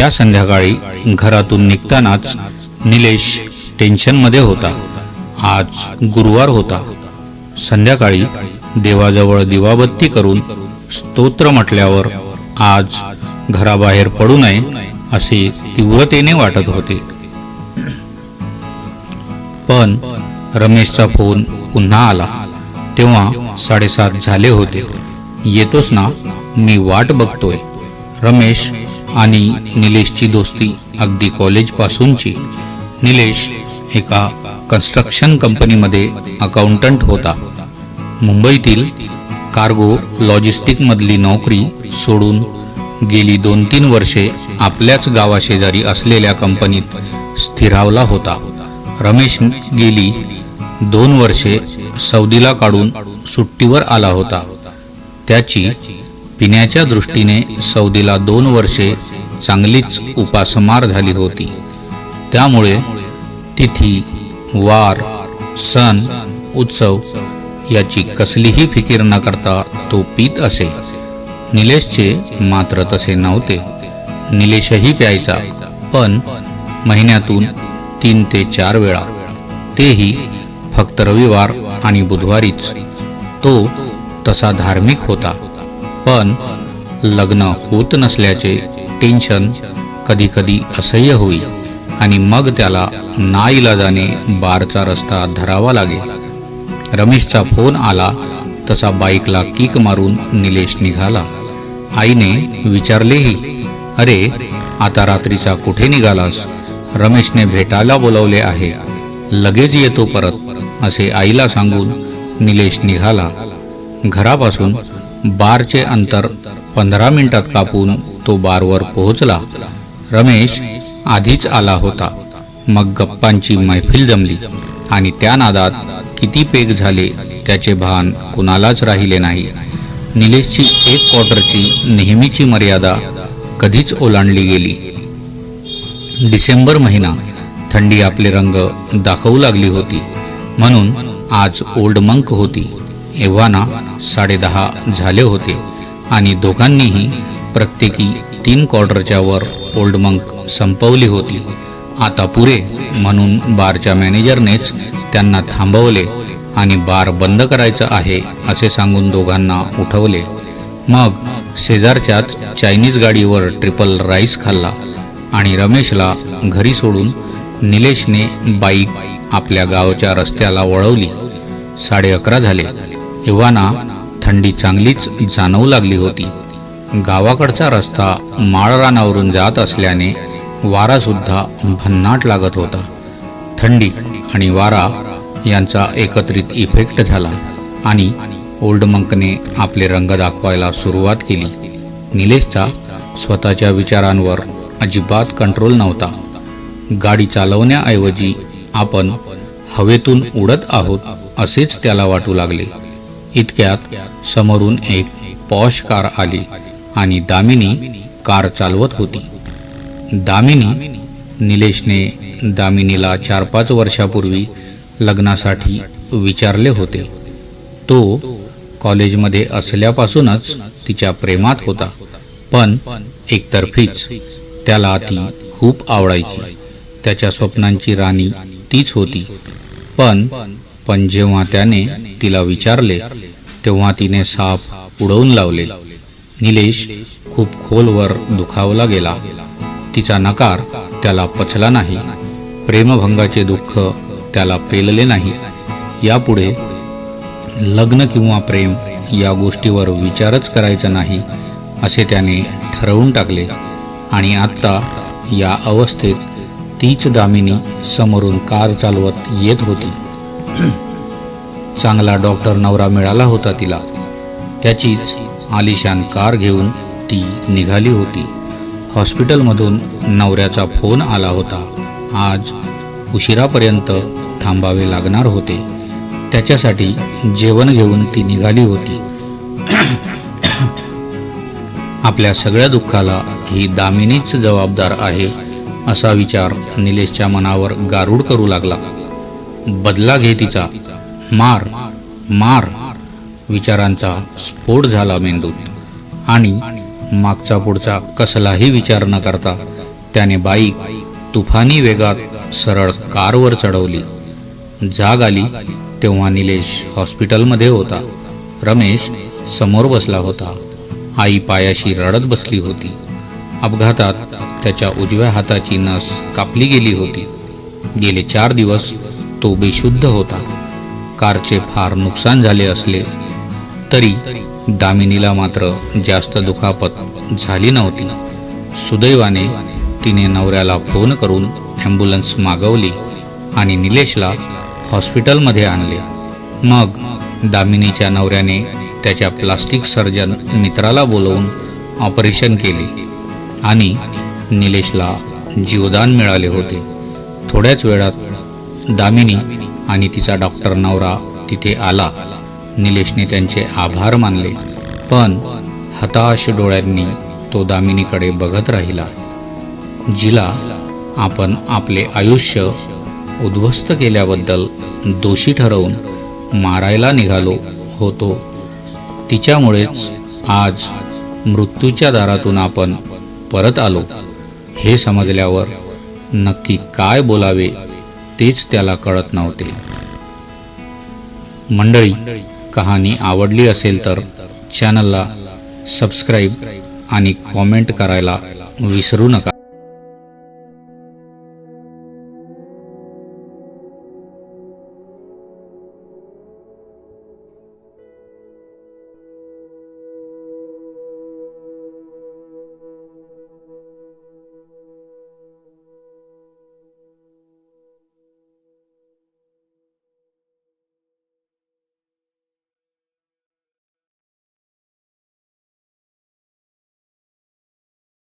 त्या संध्याकाळी घरातून निघतानाच निलेश टेन्शनमध्ये होता. आज गुरुवार होता. संध्याकाळी देवाजवळ दिवाबत्ती करून स्तोत्र म्हटल्यावर आज घराबाहेर पडू नये असे तीव्रतेने वाटत होते. पण रमेशचा फोन पुन्हा आला. तेव्हा साडेसात झाले होते. येतोस ना मी वाट बघतोय. रमेश आणि निलेशची दोस्ती अगदी कॉलेजपासूनची निलेश एका कन्स्ट्रक्शन कंपनीमध्ये अकाउंटंट होता. मुंबईतील कार्गो लॉजिस्टिकमधली नोकरी सोडून गेली दोन तीन वर्षे आपल्याच गावाशेजारी असलेल्या कंपनीत स्थिरावला होता. रमेश गेली दोन वर्षे सौदीला काढून सुट्टीवर आला होता. त्याची पिण्याच्या दृष्टीने सौदीला दोन वर्षे चांगलीच उपासमार झाली होती. त्यामुळे तिथी वार सण उत्सव याची कसलीही फिकीर न करता तो पीत असे. निलेशचे मात्र तसे नव्हते. निलेशही प्यायचा पण महिन्यातून तीन ते चार वेळा. तेही फक्त रविवार आणि बुधवारीच. तो तसा धार्मिक होता. पण लग्न होत नसल्याचे टेन्शन कधीकधी असह्य होईल आणि मग त्याला नाईलाजाने बारचा रस्ता धरावा लागेल रमेशचा फोन आला तसा बाईकला किक मारून निलेश निघाला. आईने विचारलेही अरे आता रात्रीचा कुठे निघालास? रमेशने भेटायला बोलावले आहे. लगेच येतो परत असे आईला सांगून निलेश निघाला. घरापासून बारचे अंतर पंधरा मिनिटात कापून तो बारवर पोहोचला. रमेश आधीच आला होता. मग गप्पांची मैफिल जमली आणि त्या नादात किती पेग झाले त्याचे भान कुणालाच राहिले नाही. निलेशची एक क्वार्टरची नेहमीची मर्यादा कधीच ओलांडली गेली. डिसेंबर महिना. थंडी आपले रंग दाखवू लागली होती. म्हणून आज ओल्ड मंक होती. एव्हाना साडेदहा झाले होते आणि दोघांनीही प्रत्येकी तीन क्वार्टरच्या वर ओल्ड मंक संपवली होती. आता पुरे म्हणून बारच्या मॅनेजरनेच त्यांना थांबवले आणि बार बंद करायचं आहे असे सांगून दोघांना उठवले. मग शेजारच्याच चायनीज गाडीवर ट्रिपल राईस खाल्ला आणि रमेशला घरी सोडून निलेशने बाईक आपल्या गावच्या रस्त्याला वळवली. साडे अकरा झाले. एव्हाना थंडी चांगलीच जाणवू लागली होती. गावाकडचा रस्ता माळरानावरून जात असल्याने वारासुद्धा भन्नाट लागत होता. थंडी आणि वारा यांचा एकत्रित इफेक्ट झाला आणि ओल्ड मंकने आपले रंग दाखवायला सुरुवात केली. निलेशचा स्वतःच्या विचारांवर अजिबात कंट्रोल नव्हता. गाडी चालवण्याऐवजी आपण हवेतून उडत आहोत असेच त्याला वाटू लागले. इतक्यात समोरून एक पॉश कार आली आणि दामिनी कार चालवत होती. दामिनी निलेशने दामिनीला चार पाच वर्षापूर्वी लग्नासाठी विचारले होते. तो कॉलेजमध्ये असल्यापासूनच तिच्या प्रेमात होता पण एकतर्फीच त्याला ती खूप आवडायची. त्याच्या स्वप्नांची राणी तीच होती. पण पण जेव्हा त्याने तिला विचारले तेव्हा तिने साफ उडवून लावले. निलेश खूप खोलवर दुखावला गेला. तिचा नकार त्याला पचला नाही. प्रेमभंगाचे दुःख त्याला पेलले नाही. यापुढे लग्न किंवा प्रेम या गोष्टीवर विचारच करायचा नाही असे त्याने ठरवून टाकले. आणि आत्ता या अवस्थेत तीच दामिनी समोरून कार चालवत येत होती. चांगला डॉक्टर नवरा मिळाला होता तिला. त्याचीच आलिशान कार घेऊन ती निघाली होती. हॉस्पिटलमधून नवऱ्याचा फोन आला होता. आज उशिरापर्यंत थांबावे लागणार होते. त्याच्यासाठी जेवण घेऊन ती निघाली होती. आपल्या सगळ्या दुःखाला ही दामिनीच जबाबदार आहे असा विचार निलेशच्या मनावर गारूड करू लागला. बदला घे तिचा. मार मार विचारांचा स्फोट झाला मेंदूत. आणि मागचा पुढचा कसलाही विचार न करता त्याने बाईक तुफानी वेगात सरळ कारवर चढवली. जाग आली तेव्हा निलेश हॉस्पिटलमध्ये होता. रमेश समोर बसला होता. आई पायाशी रडत बसली होती. अपघातात त्याच्या उजव्या हाताची नस कापली गेली होती. गेले चार दिवस तो बेशुद्ध होता. कारचे फार नुकसान झाले असले तरी दामिनीला मात्र जास्त दुखापत झाली नव्हती. सुदैवाने तिने नवऱ्याला फोन करून ॲम्ब्युलन्स मागवली आणि निलेशला हॉस्पिटलमध्ये आणले. मग दामिनीच्या नवऱ्याने त्याच्या प्लास्टिक सर्जन मित्राला बोलवून ऑपरेशन केले आणि निलेशला जीवदान मिळाले होते. थोड्याच वेळात दामिनी आणि तिचा डॉक्टर नवरा तिथे आला. निलेशने त्यांचे आभार मानले. पण हताश डोळ्यांनी तो दामिनीकडे बघत राहिला. जिला आपण आपले आयुष्य उद्ध्वस्त केल्याबद्दल दोषी ठरवून मारायला निघालो होतो. तिच्यामुळेच आज मृत्यूच्या दारातून आपण परत आलो. हे समजल्यावर नक्की काय बोलावे तेच त्याला कळत नव्हते. मंडळी कहाणी आवडली असेल तर चॅनलला सबस्क्राईब आणि कॉमेंट करायला विसरू नका.